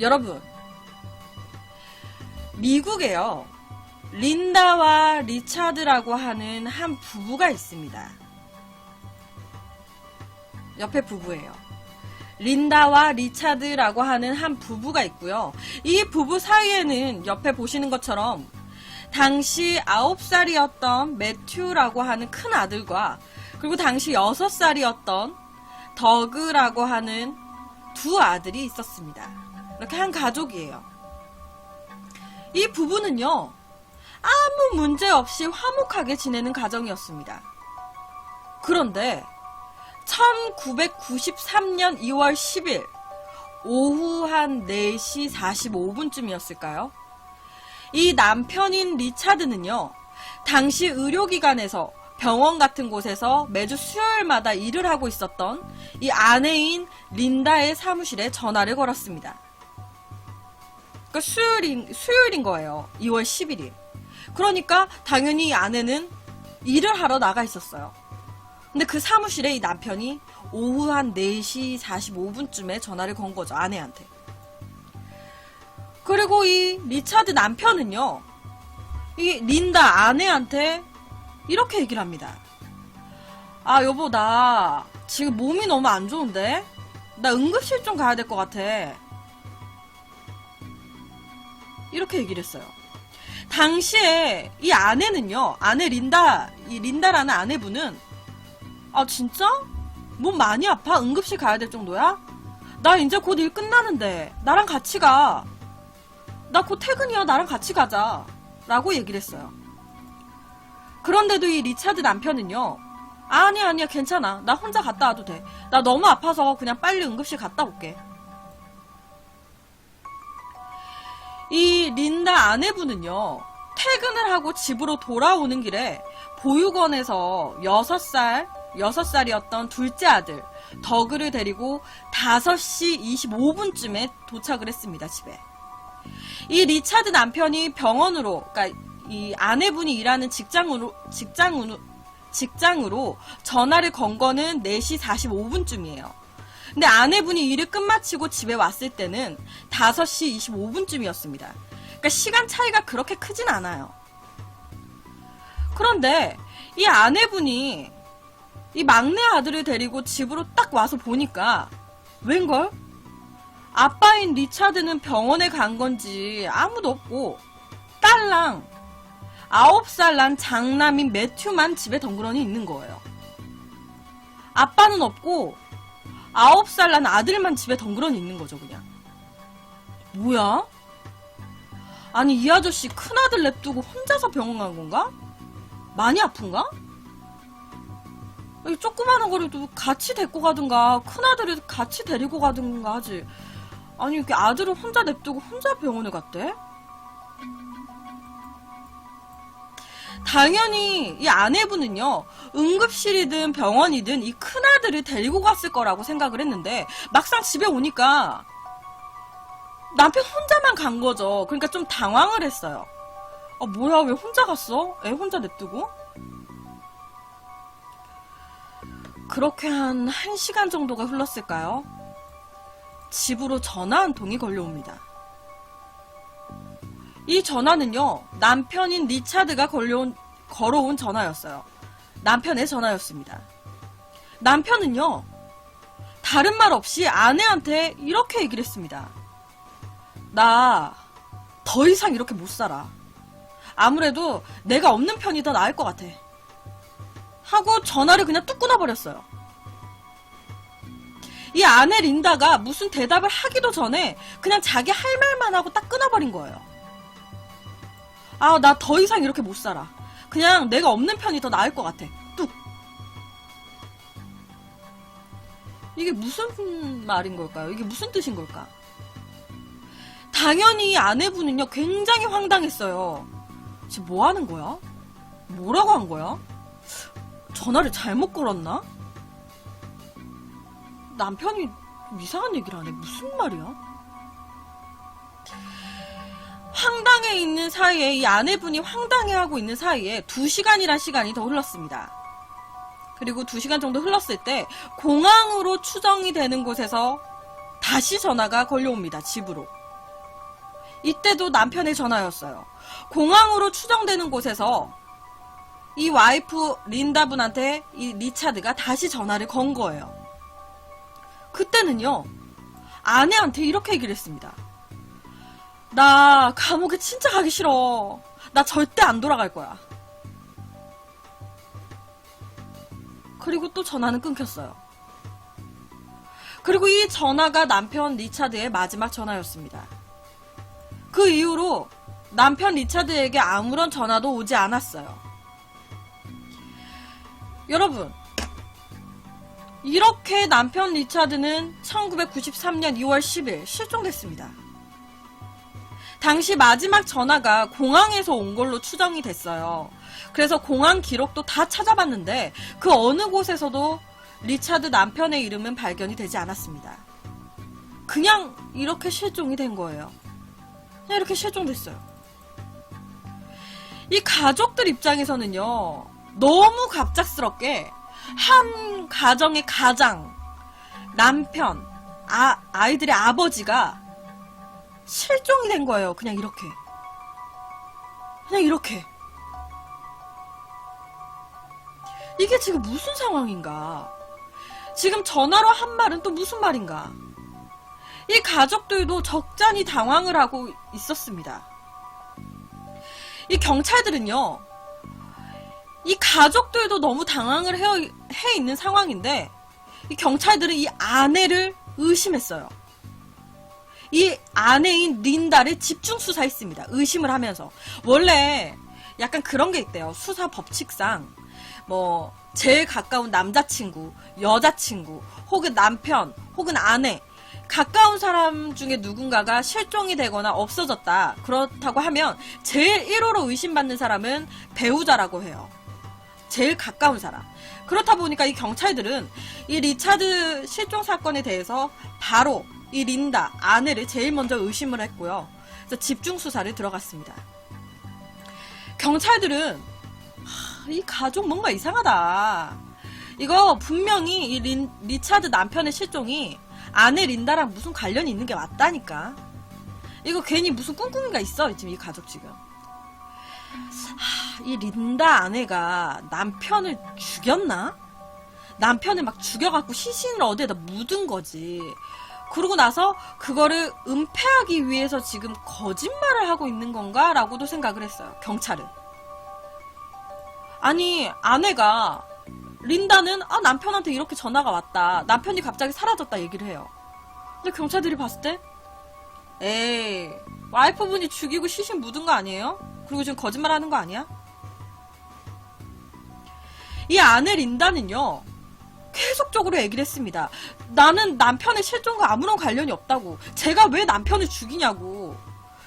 여러분, 미국에요. 린다와 리차드라고 하는 한 부부가 있습니다. 옆에 부부예요. 린다와 리차드라고 하는 한 부부가 있고요. 이 부부 사이에는 옆에 보시는 것처럼 당시 9살이었던 매튜라고 하는 큰 아들과 그리고 당시 6살이었던 더그라고 하는 두 아들이 있었습니다. 이렇게 한 가족이에요. 이 부부는요, 아무 문제 없이 화목하게 지내는 가정이었습니다. 그런데 1993년 2월 10일 오후 한 4시 45분쯤이었을까요? 이 남편인 리차드는요, 당시 의료기관에서 병원 같은 곳에서 매주 수요일마다 일을 하고 있었던 이 아내인 린다의 사무실에 전화를 걸었습니다. 그러니까 수요일인, 수요일인 거예요. 2월 11일. 그러니까 당연히 이 아내는 일을 하러 나가 있었어요. 근데 그 사무실에 이 남편이 오후 한 4시 45분쯤에 전화를 건 거죠. 아내한테. 그리고 이 리차드 남편은요. 이 린다 아내한테 이렇게 얘기를 합니다. 아, 여보, 나 지금 몸이 너무 안 좋은데? 나 응급실 좀 가야 될 것 같아. 이렇게 얘기를 했어요. 당시에 이 아내는요, 아내 린다, 이 린다라는 아내분은, 아, 진짜? 몸 많이 아파? 응급실 가야 될 정도야? 나 이제 곧 일 끝나는데, 나랑 같이 가. 나 곧 퇴근이야, 나랑 같이 가자. 라고 얘기를 했어요. 그런데도 이 리차드 남편은요, 아니야, 아니야, 괜찮아. 나 혼자 갔다 와도 돼. 나 너무 아파서 그냥 빨리 응급실 갔다 올게. 이 린다 아내분은요, 퇴근을 하고 집으로 돌아오는 길에 보육원에서 6살, 6살이었던 둘째 아들, 더그를 데리고 5시 25분쯤에 도착을 했습니다, 집에. 이 리차드 남편이 병원으로, 그러니까 이 아내분이 일하는 직장으로, 직장으로, 직장으로 전화를 건 거는 4시 45분쯤이에요. 근데 아내분이 일을 끝마치고 집에 왔을 때는 5시 25분쯤이었습니다. 그러니까 시간 차이가 그렇게 크진 않아요. 그런데 이 아내분이 이 막내 아들을 데리고 집으로 딱 와서 보니까 웬걸? 아빠인 리차드는 병원에 간 건지 아무도 없고 딸랑 9살 난 장남인 매튜만 집에 덩그러니 있는 거예요. 아빠는 없고 9살 난 아들만 집에 덩그러니 있는 거죠, 그냥. 뭐야? 아니, 이 아저씨 큰아들 냅두고 혼자서 병원 간 건가? 많이 아픈가? 이 조그마한 거라도 같이 데리고 가든가, 큰아들을 같이 데리고 가든가 하지. 아니, 이렇게 아들을 혼자 냅두고 혼자 병원에 갔대? 당연히 이 아내분은요 응급실이든 병원이든 이 큰아들을 데리고 갔을 거라고 생각을 했는데 막상 집에 오니까 남편 혼자만 간 거죠 그러니까 좀 당황을 했어요 아 뭐야 왜 혼자 갔어? 애 혼자 냅두고? 그렇게 한 1시간 정도가 흘렀을까요? 집으로 전화 한 통이 걸려옵니다 이 전화는요, 남편인 리차드가 걸려온, 걸어온 전화였어요. 남편의 전화였습니다. 남편은요, 다른 말 없이 아내한테 이렇게 얘기를 했습니다. 나 더 이상 이렇게 못 살아. 아무래도 내가 없는 편이 더 나을 것 같아. 하고 전화를 그냥 뚝 끊어버렸어요. 이 아내 린다가 무슨 대답을 하기도 전에 그냥 자기 할 말만 하고 딱 끊어버린 거예요. 아, 나 더 이상 이렇게 못 살아. 그냥 내가 없는 편이 더 나을 것 같아. 뚝. 이게 무슨 말인 걸까요? 이게 무슨 뜻인 걸까? 당연히 아내분은요, 굉장히 황당했어요. 지금 뭐 하는 거야? 뭐라고 한 거야? 전화를 잘못 걸었나? 남편이 좀 이상한 얘기를 하네. 무슨 말이야? 황당해 있는 사이에 이 아내분이 황당해하고 있는 사이에 2시간이란 시간이 더 흘렀습니다. 그리고 2시간 정도 흘렀을 때 공항으로 추정이 되는 곳에서 다시 전화가 걸려옵니다. 집으로. 이때도 남편의 전화였어요. 공항으로 추정되는 곳에서 이 와이프 린다 분한테 이 리차드가 다시 전화를 건 거예요. 그때는요, 아내한테 이렇게 얘기를 했습니다. 나 감옥에 진짜 가기 싫어. 나 절대 안 돌아갈 거야. 그리고 또 전화는 끊겼어요. 그리고 이 전화가 남편 리차드의 마지막 전화였습니다. 그 이후로 남편 리차드에게 아무런 전화도 오지 않았어요. 여러분, 이렇게 남편 리차드는 1993년 2월 10일 실종됐습니다. 당시 마지막 전화가 공항에서 온 걸로 추정이 됐어요. 그래서 공항 기록도 다 찾아봤는데 그 어느 곳에서도 리차드 남편의 이름은 발견이 되지 않았습니다. 그냥 이렇게 실종이 된 거예요. 그냥 이렇게 실종됐어요. 이 가족들 입장에서는요, 너무 갑작스럽게 한 가정의 가장, 남편, 아, 아이들의 아버지가 실종이 된 거예요. 그냥 이렇게. 그냥 이렇게. 이게 지금 무슨 상황인가? 지금 전화로 한 말은 또 무슨 말인가? 이 가족들도 적잖이 당황을 하고 있었습니다. 이 경찰들은요, 이 가족들도 너무 당황을 해, 해 있는 상황인데, 이 경찰들은 이 아내를 의심했어요. 이 아내인 린다를 집중 수사했습니다. 의심을 하면서. 원래 약간 그런 게 있대요. 수사 법칙상. 뭐, 제일 가까운 남자친구, 여자친구, 혹은 남편, 혹은 아내, 가까운 사람 중에 누군가가 실종이 되거나 없어졌다. 그렇다고 하면 제일 1호로 의심받는 사람은 배우자라고 해요. 제일 가까운 사람. 그렇다 보니까 이 경찰들은 이 리차드 실종 사건에 대해서 바로 이 린다, 아내를 제일 먼저 의심을 했고요. 그래서 집중 수사를 들어갔습니다. 경찰들은 하, 이 가족 뭔가 이상하다. 이거 분명히 이 린, 리차드 남편의 실종이 아내 린다랑 무슨 관련이 있는 게 맞다니까. 이거 괜히 무슨 꿍꿍이가 있어 지금 이 가족 지금. 하, 이 린다 아내가 남편을 죽였나? 남편을 막 죽여갖고 시신을 어디에다 묻은 거지. 그러고 나서 그거를 은폐하기 위해서 지금 거짓말을 하고 있는 건가? 라고도 생각을 했어요. 경찰은. 아니, 아내가 린다는 아 남편한테 이렇게 전화가 왔다. 남편이 갑자기 사라졌다 얘기를 해요. 근데 경찰들이 봤을 때 에이 와이프분이 죽이고 시신 묻은 거 아니에요? 그리고 지금 거짓말 하는 거 아니야? 이 아내 린다는요 계속적으로 얘기를 했습니다. 나는 남편의 실종과 아무런 관련이 없다고. 제가 왜 남편을 죽이냐고.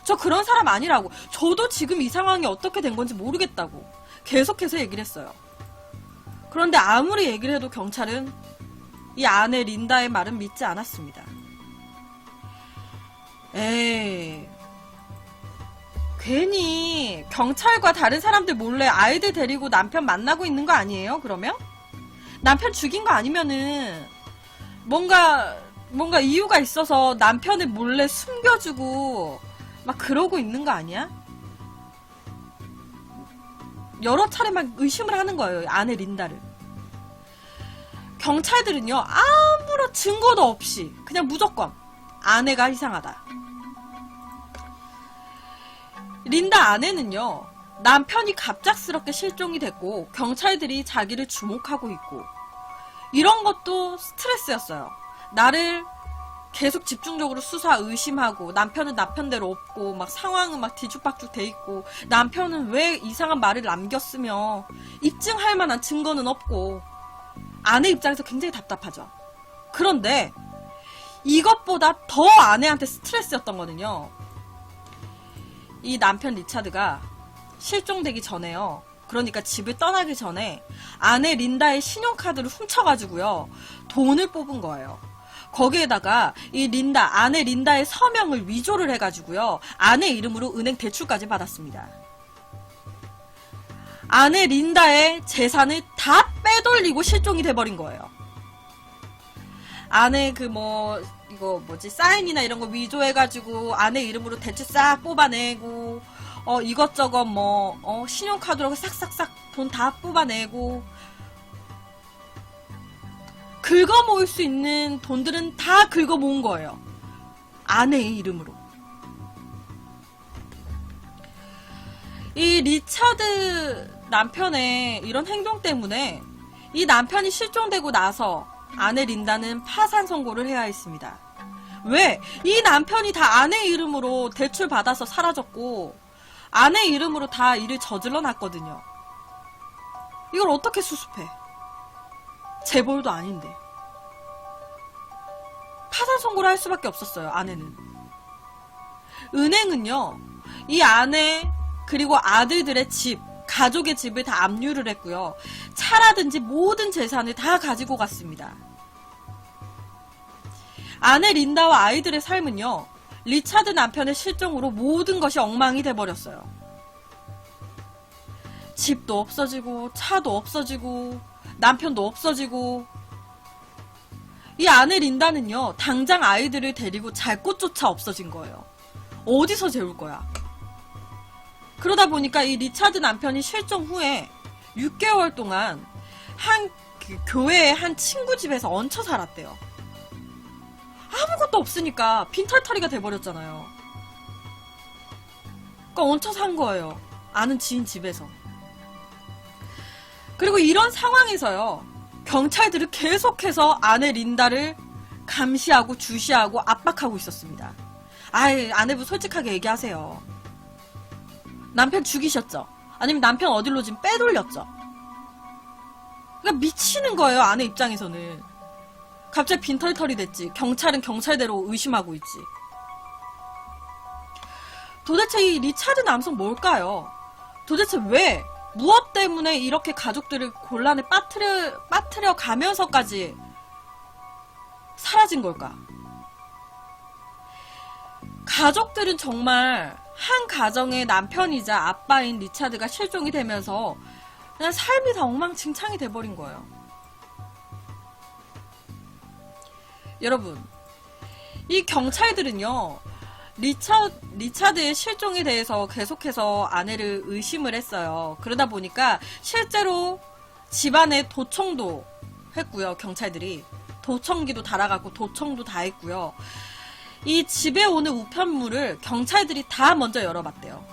저 그런 사람 아니라고. 저도 지금 이 상황이 어떻게 된 건지 모르겠다고. 계속해서 얘기를 했어요. 그런데 아무리 얘기를 해도 경찰은 이 아내 린다의 말은 믿지 않았습니다. 에이. 괜히 경찰과 다른 사람들 몰래 아이들 데리고 남편 만나고 있는 거 아니에요? 그러면? 남편 죽인 거 아니면은 뭔가 뭔가 이유가 있어서 남편을 몰래 숨겨주고 막 그러고 있는 거 아니야? 여러 차례 막 의심을 하는 거예요. 아내 린다를. 경찰들은요, 아무런 증거도 없이, 그냥 무조건, 아내가 이상하다. 린다 아내는요, 남편이 갑작스럽게 실종이 됐고, 경찰들이 자기를 주목하고 있고, 이런 것도 스트레스였어요. 나를 계속 집중적으로 수사 의심하고 남편은 남편대로 없고 막 상황은 막 뒤죽박죽 돼 있고 남편은 왜 이상한 말을 남겼으며 입증할 만한 증거는 없고 아내 입장에서 굉장히 답답하죠. 그런데 이것보다 더 아내한테 스트레스였던 거는요. 이 남편 리차드가 실종되기 전에요. 그러니까 집을 떠나기 전에 아내 린다의 신용카드를 훔쳐가지고요. 돈을 뽑은 거예요. 거기에다가 이 린다, 아내 린다의 서명을 위조를 해가지고요. 아내 이름으로 은행 대출까지 받았습니다. 아내 린다의 재산을 다 빼돌리고 실종이 돼버린 거예요. 아내 그 뭐 이거 뭐지 사인이나 이런 거 위조해가지고 아내 이름으로 대출 싹 뽑아내고 어 이것저것 뭐 어, 신용카드로 싹싹싹 돈 다 뽑아내고 긁어 모을 수 있는 돈들은 다 긁어 모은 거예요. 아내의 이름으로. 이 리차드 남편의 이런 행동 때문에 이 남편이 실종되고 나서 아내 린다는 파산 선고를 해야 했습니다. 왜? 이 남편이 다 아내 이름으로 대출 받아서 사라졌고 아내 이름으로 다 일을 저질러 놨거든요. 이걸 어떻게 수습해? 재벌도 아닌데. 파산 선고를 할 수밖에 없었어요, 아내는. 은행은요, 이 아내, 그리고 아들들의 집, 가족의 집을 다 압류를 했고요. 차라든지 모든 재산을 다 가지고 갔습니다. 아내 린다와 아이들의 삶은요, 리차드 남편의 실종으로 모든 것이 엉망이 돼버렸어요. 집도 없어지고, 차도 없어지고, 남편도 없어지고, 이 아내 린다는요, 당장 아이들을 데리고 잘 곳조차 없어진 거예요. 어디서 재울 거야? 그러다 보니까 이 리차드 남편이 실종 후에 6개월 동안 한 그 교회의 한 친구 집에서 얹혀 살았대요. 아무것도 없으니까 빈털터리가 돼버렸잖아요. 그러니까 얹혀 산 거예요. 아는 지인 집에서. 그리고 이런 상황에서요. 경찰들은 계속해서 아내 린다를 감시하고 주시하고 압박하고 있었습니다. 아이, 아내분 솔직하게 얘기하세요. 남편 죽이셨죠? 아니면 남편 어딜로 지금 빼돌렸죠? 그러니까 미치는 거예요, 아내 입장에서는. 갑자기 빈털털이 됐지. 경찰은 경찰대로 의심하고 있지. 도대체 이 리차드 남성 뭘까요? 도대체 왜, 무엇 때문에 이렇게 가족들을 곤란에 빠뜨려, 빠뜨려 가면서까지 사라진 걸까? 가족들은 정말 한 가정의 남편이자 아빠인 리차드가 실종이 되면서 그냥 삶이 다 엉망진창이 돼버린 거예요. 여러분, 이 경찰들은요, 리차, 리차드의 실종에 대해서 계속해서 아내를 의심을 했어요. 그러다 보니까 실제로 집안에 도청도 했고요, 경찰들이. 도청기도 달아갖고 도청도 다 했고요. 이 집에 오는 우편물을 경찰들이 다 먼저 열어봤대요.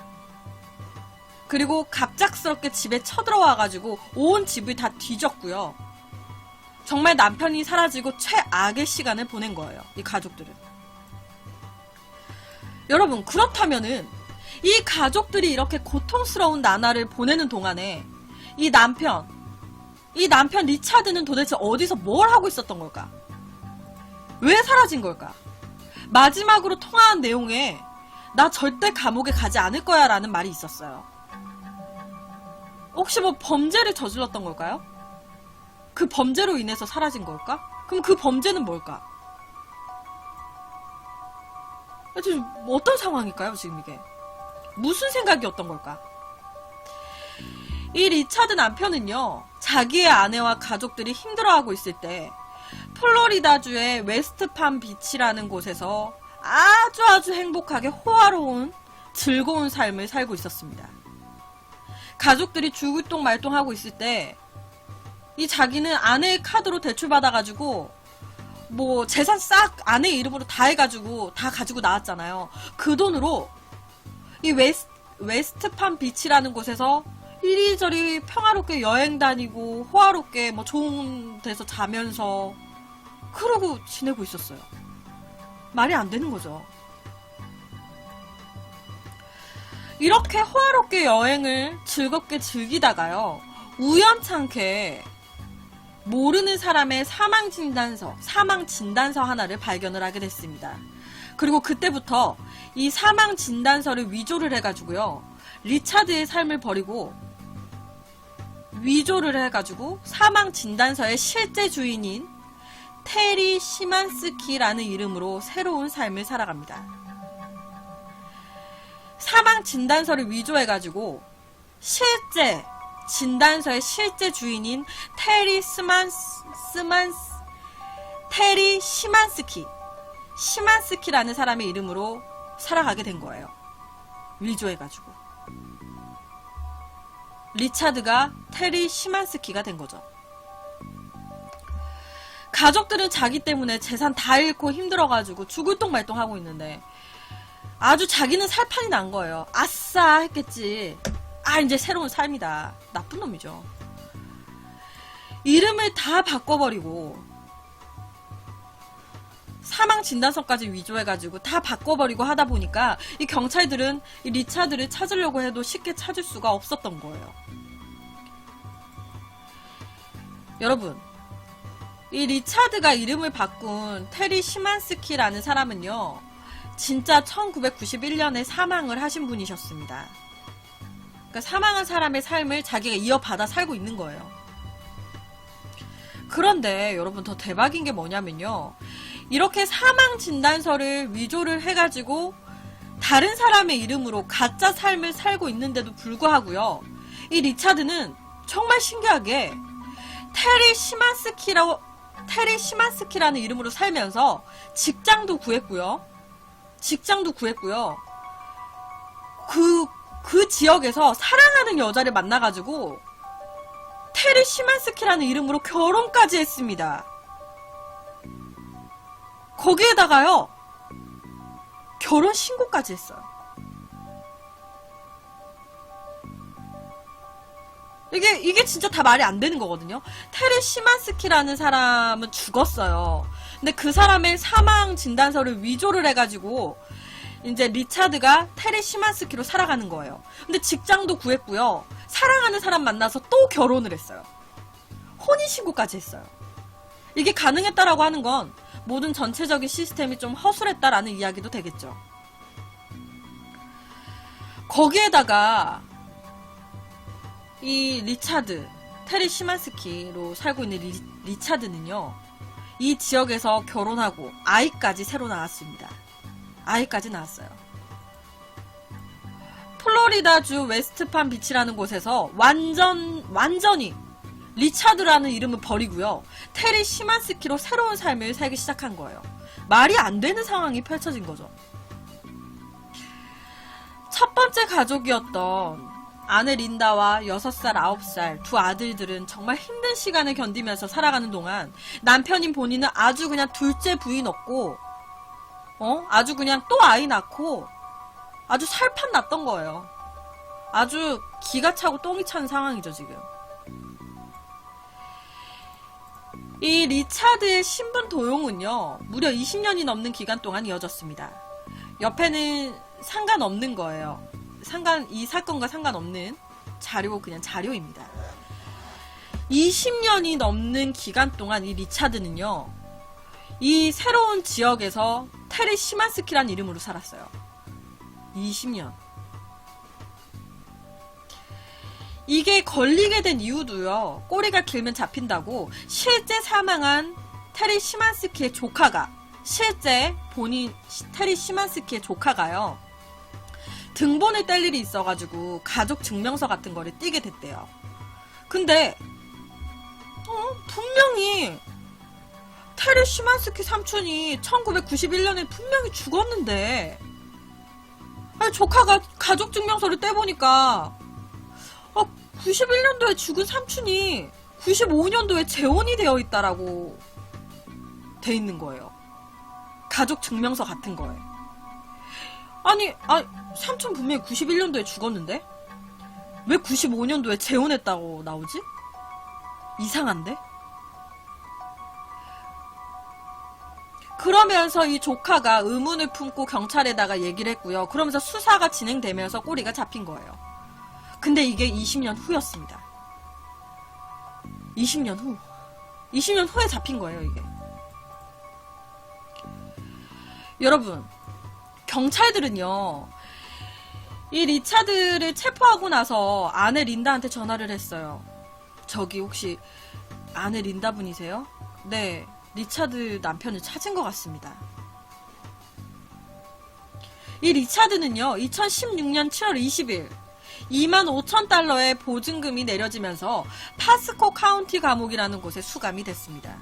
그리고 갑작스럽게 집에 쳐들어와가지고 온 집을 다 뒤졌고요. 정말 남편이 사라지고 최악의 시간을 보낸 거예요. 이 가족들은. 여러분, 그렇다면은 이 가족들이 이렇게 고통스러운 나날을 보내는 동안에 이 남편, 이 남편 리차드는 도대체 어디서 뭘 하고 있었던 걸까? 왜 사라진 걸까? 마지막으로 통화한 내용에 나 절대 감옥에 가지 않을 거야 라는 말이 있었어요. 혹시 뭐 범죄를 저질렀던 걸까요? 그 범죄로 인해서 사라진 걸까? 그럼 그 범죄는 뭘까? 지금 어떤 상황일까요, 지금 이게? 무슨 생각이었던 걸까? 이 리차드 남편은요, 자기의 아내와 가족들이 힘들어하고 있을 때, 플로리다주의 웨스트팜 비치라는 곳에서 아주 아주 행복하게 호화로운 즐거운 삶을 살고 있었습니다. 가족들이 죽을똥 말똥하고 있을 때, 이 자기는 아내의 카드로 대출받아가지고, 뭐, 재산 싹 아내 이름으로 다 해가지고, 다 가지고 나왔잖아요. 그 돈으로, 이 웨스, 웨스트팜 비치라는 곳에서 이리저리 평화롭게 여행 다니고, 호화롭게 뭐 좋은 데서 자면서, 그러고 지내고 있었어요. 말이 안 되는 거죠. 이렇게 호화롭게 여행을 즐겁게 즐기다가요, 우연찮게 모르는 사람의 사망 진단서, 사망 진단서 하나를 발견을 하게 됐습니다. 그리고 그때부터 이 사망 진단서를 위조를 해가지고요, 리차드의 삶을 버리고 위조를 해가지고 사망 진단서의 실제 주인인 테리 시만스키라는 이름으로 새로운 삶을 살아갑니다. 사망 진단서를 위조해가지고 실제 진단서의 실제 주인인 테리 스만 스만 테리 시만스키 시만스키라는 사람의 이름으로 살아가게 된 거예요. 위조해가지고 리차드가 테리 시만스키가 된 거죠. 가족들은 자기 때문에 재산 다 잃고 힘들어가지고 죽을 똥 말똥 하고 있는데 아주 자기는 살판이 난 거예요. 아싸 했겠지. 아 이제 새로운 삶이다. 나쁜 놈이죠. 이름을 다 바꿔버리고 사망 진단서까지 위조해가지고 다 바꿔버리고 하다 보니까 이 경찰들은 이 리차드를 찾으려고 해도 쉽게 찾을 수가 없었던 거예요. 여러분, 이 리차드가 이름을 바꾼 테리 시만스키라는 사람은요, 진짜 1991년에 사망을 하신 분이셨습니다. 그러니까 사망한 사람의 삶을 자기가 이어받아 살고 있는 거예요. 그런데 여러분 더 대박인 게 뭐냐면요. 이렇게 사망 진단서를 위조를 해가지고 다른 사람의 이름으로 가짜 삶을 살고 있는데도 불구하고요. 이 리차드는 정말 신기하게 테리 시만스키라고 테리 시만스키라는 이름으로 살면서 직장도 구했고요. 직장도 구했고요. 그, 그 지역에서 사랑하는 여자를 만나가지고 테리 시만스키라는 이름으로 결혼까지 했습니다. 거기에다가요, 결혼 신고까지 했어요. 이게, 이게 진짜 다 말이 안 되는 거거든요. 테리 시만스키라는 사람은 죽었어요. 근데 그 사람의 사망 진단서를 위조를 해가지고, 이제 리차드가 테리 시만스키로 살아가는 거예요. 근데 직장도 구했고요. 사랑하는 사람 만나서 또 결혼을 했어요. 혼인신고까지 했어요. 이게 가능했다라고 하는 건 모든 전체적인 시스템이 좀 허술했다라는 이야기도 되겠죠. 거기에다가 이 리차드, 테리 시만스키로 살고 있는 리, 리차드는요, 이 지역에서 결혼하고 아이까지 새로 낳았습니다. 아이까지 낳았어요. 플로리다주 웨스트팜 비치라는 곳에서 완전, 완전히 리차드라는 이름을 버리고요. 테리 시만스키로 새로운 삶을 살기 시작한 거예요. 말이 안 되는 상황이 펼쳐진 거죠. 첫 번째 가족이었던 아내 린다와 6살, 9살 두 아들들은 정말 힘든 시간을 견디면서 살아가는 동안 남편인 본인은 아주 그냥 둘째 부인 없고 어? 아주 그냥 또 아이 낳고 아주 살판 났던 거예요. 아주 기가 차고 똥이 찬 상황이죠, 지금. 이 리차드의 신분 도용은요, 무려 20년이 넘는 기간 동안 이어졌습니다. 옆에는 상관없는 거예요. 상관, 이 사건과 상관없는 자료, 그냥 자료입니다. 20년이 넘는 기간 동안 이 리차드는요, 이 새로운 지역에서 테리 시만스키란 이름으로 살았어요. 20년. 이게 걸리게 된 이유도요. 꼬리가 길면 잡힌다고 실제 사망한 테리 시만스키의 조카가 실제 본인 테리 시만스키의 조카가요. 등본을 뗄 일이 있어가지고 가족 증명서 같은 거를 띄게 됐대요. 근데 어, 분명히 테리 시만스키 삼촌이 1991년에 분명히 죽었는데 아니, 조카가 가족 증명서를 떼보니까 어, 91년도에 죽은 삼촌이 95년도에 재혼이 되어 있다라고 돼 있는 거예요. 가족 증명서 같은 거에. 아니, 아, 삼촌 분명히 91년도에 죽었는데? 왜 95년도에 재혼했다고 나오지? 이상한데? 그러면서 이 조카가 의문을 품고 경찰에다가 얘기를 했고요. 그러면서 수사가 진행되면서 꼬리가 잡힌 거예요. 근데 이게 20년 후였습니다. 20년 후. 20년 후에 잡힌 거예요, 이게. 여러분, 경찰들은요, 이 리차드를 체포하고 나서 아내 린다한테 전화를 했어요. 저기 혹시 아내 린다 분이세요? 네. 리차드 남편을 찾은 것 같습니다. 이 리차드는요, 2016년 7월 20일 2만 5천 달러의 보증금이 내려지면서 파스코 카운티 감옥이라는 곳에 수감이 됐습니다.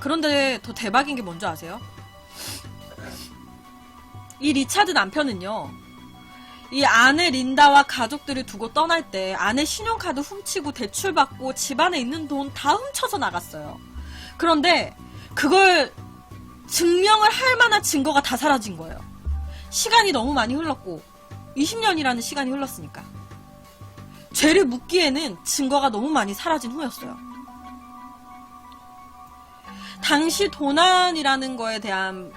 그런데 더 대박인 게 뭔지 아세요? 이 리차드 남편은요, 이 아내 린다와 가족들을 두고 떠날 때 아내 신용카드 훔치고 대출받고 집안에 있는 돈 다 훔쳐서 나갔어요. 그런데 그걸 증명을 할 만한 증거가 다 사라진 거예요. 시간이 너무 많이 흘렀고 20년이라는 시간이 흘렀으니까 죄를 묻기에는 증거가 너무 많이 사라진 후였어요. 당시 도난이라는 거에 대한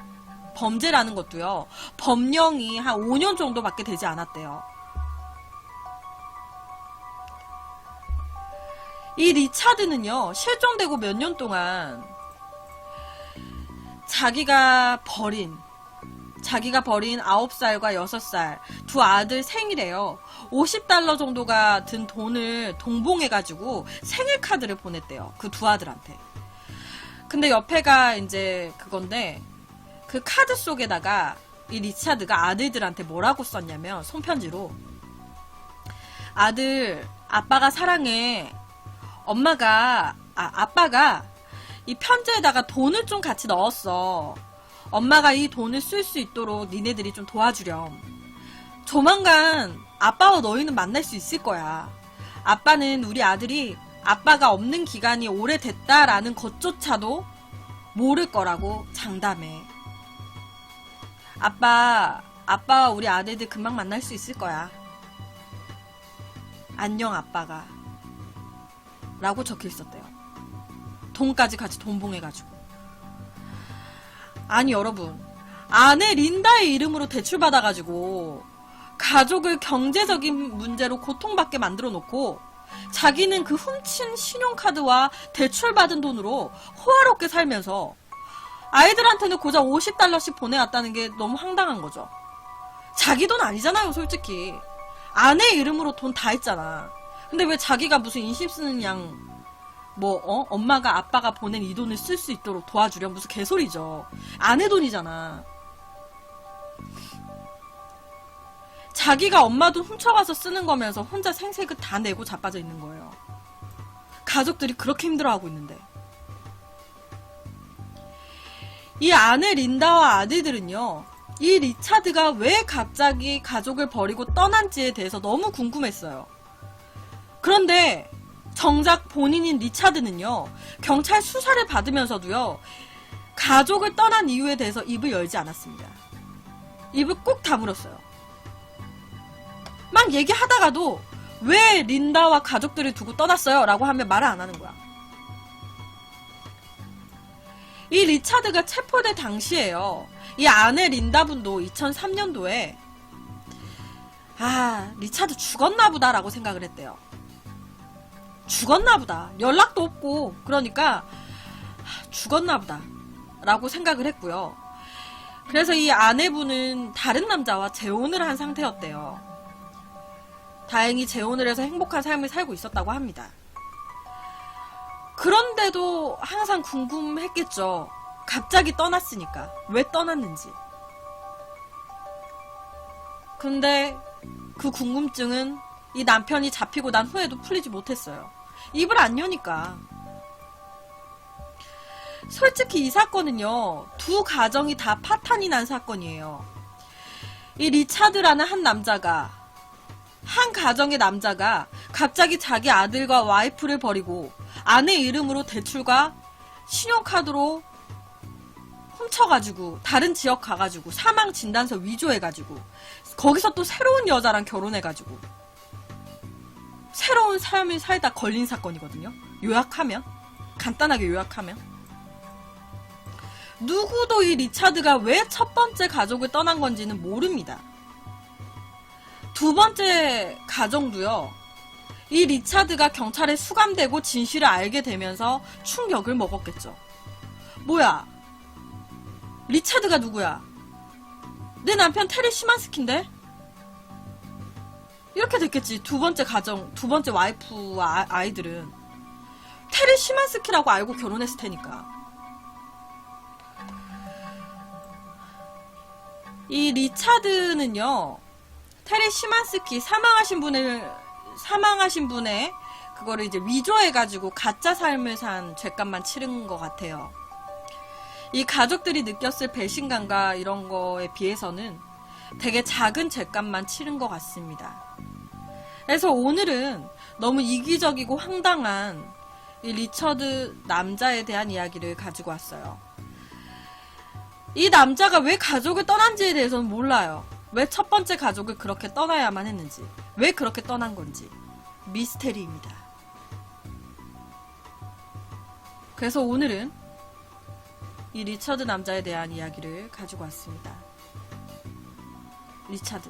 범죄라는 것도요, 법령이 한 5년 정도밖에 되지 않았대요. 이 리차드는요, 실종되고 몇 년 동안 자기가 버린, 자기가 버린 9살과 6살 두 아들 생일에요. 50달러 정도가 든 돈을 동봉해가지고 생일 카드를 보냈대요. 그 두 아들한테. 근데 옆에가 이제 그건데, 그 카드 속에다가 이 리차드가 아들들한테 뭐라고 썼냐면 손편지로 아들 아빠가 사랑해. 엄마가 아 아빠가 이 편지에다가 돈을 좀 같이 넣었어. 엄마가 이 돈을 쓸 수 있도록 니네들이 좀 도와주렴. 조만간 아빠와 너희는 만날 수 있을 거야. 아빠는 우리 아들이 아빠가 없는 기간이 오래됐다라는 것조차도 모를 거라고 장담해 아빠, 아빠와 우리 아들들 금방 만날 수 있을 거야. 안녕, 아빠가. 라고 적혀 있었대요. 돈까지 같이 돈봉해가지고. 아니, 여러분. 아내 린다의 이름으로 대출받아가지고, 가족을 경제적인 문제로 고통받게 만들어 놓고, 자기는 그 훔친 신용카드와 대출받은 돈으로 호화롭게 살면서, 아이들한테는 고작 50달러씩 보내왔다는 게 너무 황당한 거죠. 자기 돈 아니잖아요, 솔직히. 아내 이름으로 돈 다 했잖아. 근데 왜 자기가 무슨 인심 쓰는 양, 뭐, 어? 엄마가 아빠가 보낸 이 돈을 쓸 수 있도록 도와주려 무슨 개소리죠. 아내 돈이잖아. 자기가 엄마 돈 훔쳐가서 쓰는 거면서 혼자 생색을 다 내고 자빠져 있는 거예요. 가족들이 그렇게 힘들어하고 있는데. 이 아내 린다와 아들들은요, 이 리차드가 왜 갑자기 가족을 버리고 떠난지에 대해서 너무 궁금했어요. 그런데 정작 본인인 리차드는요, 경찰 수사를 받으면서도요, 가족을 떠난 이유에 대해서 입을 열지 않았습니다. 입을 꾹 다물었어요. 막 얘기하다가도 왜 린다와 가족들을 두고 떠났어요? 라고 하면 말을 안 하는 거야. 이 리차드가 체포될 당시에요. 이 아내 린다분도 2003년도에 아 리차드 죽었나 보다라고 생각을 했대요. 죽었나 보다. 연락도 없고 그러니까 아, 죽었나 보다라고 생각을 했고요. 그래서 이 아내분은 다른 남자와 재혼을 한 상태였대요. 다행히 재혼을 해서 행복한 삶을 살고 있었다고 합니다. 그런데도 항상 궁금했겠죠. 갑자기 떠났으니까. 왜 떠났는지. 근데 그 궁금증은 이 남편이 잡히고 난 후에도 풀리지 못했어요. 입을 안 여니까. 솔직히 이 사건은요, 두 가정이 다 파탄이 난 사건이에요. 이 리차드라는 한 남자가, 한 가정의 남자가 갑자기 자기 아들과 와이프를 버리고 아내 이름으로 대출과 신용카드로 훔쳐가지고 다른 지역 가가지고 사망 진단서 위조해가지고 거기서 또 새로운 여자랑 결혼해가지고 새로운 삶을 살다 걸린 사건이거든요. 요약하면 간단하게 요약하면 누구도 이 리차드가 왜 첫 번째 가족을 떠난 건지는 모릅니다. 두 번째 가정도요. 이 리차드가 경찰에 수감되고 진실을 알게 되면서 충격을 먹었겠죠. 뭐야? 리차드가 누구야? 내 남편 테리 시만스키인데? 이렇게 됐겠지. 두 번째 가정, 두 번째 와이프와 아- 아이들은. 테리 시만스키라고 알고 결혼했을 테니까. 이 리차드는요, 테리 시만스키 사망하신 분을, 사망하신 분의 그거를 이제 위조해가지고 가짜 삶을 산 죄값만 치른 것 같아요. 이 가족들이 느꼈을 배신감과 이런 거에 비해서는 되게 작은 죄값만 치른 것 같습니다. 그래서 오늘은 너무 이기적이고 황당한 이 리처드 남자에 대한 이야기를 가지고 왔어요. 이 남자가 왜 가족을 떠난지에 대해서는 몰라요. 왜 첫 번째 가족을 그렇게 떠나야만 했는지, 왜 그렇게 떠난 건지 미스테리입니다. 그래서 오늘은 이 리처드 남자에 대한 이야기를 가지고 왔습니다. 리차드.